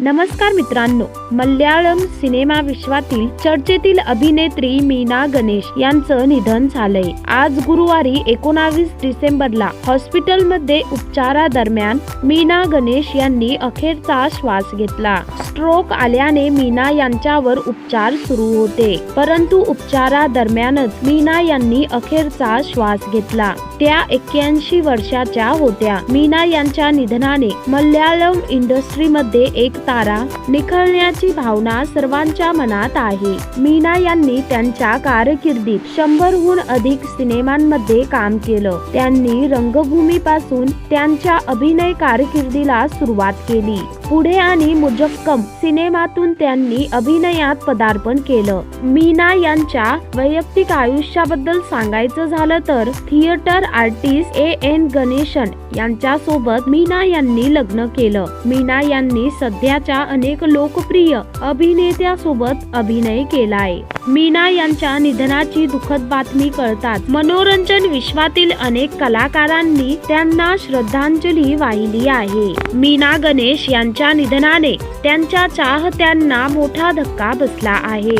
नमस्कार मित्रांनो मल्याळम सिनेमा विश्वातील चर्चेतील अभिनेत्री मीना गणेश यांचं निधन झालंय. आज गुरुवारी एकोणावीस डिसेंबरला हॉस्पिटलमध्ये उपचारादरम्यान मीना गणेश यांनी अखेरचा श्वास घेतला. स्ट्रोक आल्याने मीना यांच्यावर उपचार सुरू होते. परंतु उपचारादरम्यानच मीना यांनी अखेरचा श्वास घेतला. त्या एक्क्याऐंशी वर्षाच्या होत्या. मीना यांच्या निधनाने मल्याळम इंडस्ट्रीमध्ये एक तारा निखळण्याची भावना सर्वांच्या मनात आहे. मीना यांनी त्यांच्या कारकिर्दीत शंभरहून अधिक सिनेमांमध्ये काम केलं. त्यांनी रंगभूमीपासून त्यांच्या अभिनय कारकिर्दीला सुरुवात केली. पुढे आणि मुजक्कम सिनेमातून त्यांनी अभिनयात पदार्पण केलं. मीना यांच्या वैयक्तिक आयुष्याबद्दल सांगायचं झालं तर theatre artist A N Ganesan यांच्या सोबत मीना यांनी लग्न केलं. मीना यांनी सध्याच्या अनेक लोकप्रिय अभिनेत्यासोबत अभिनय केलाय. मीना यांच्या निधनाची दुःखद बातमी कळतात मनोरंजन विश्वातील अनेक कलाकारांनी त्यांना श्रद्धांजली वाहिली आहे. मीना गणेश यांच्या निधनाने त्यांच्या चाहत्यांना मोठा धक्का बसला आहे.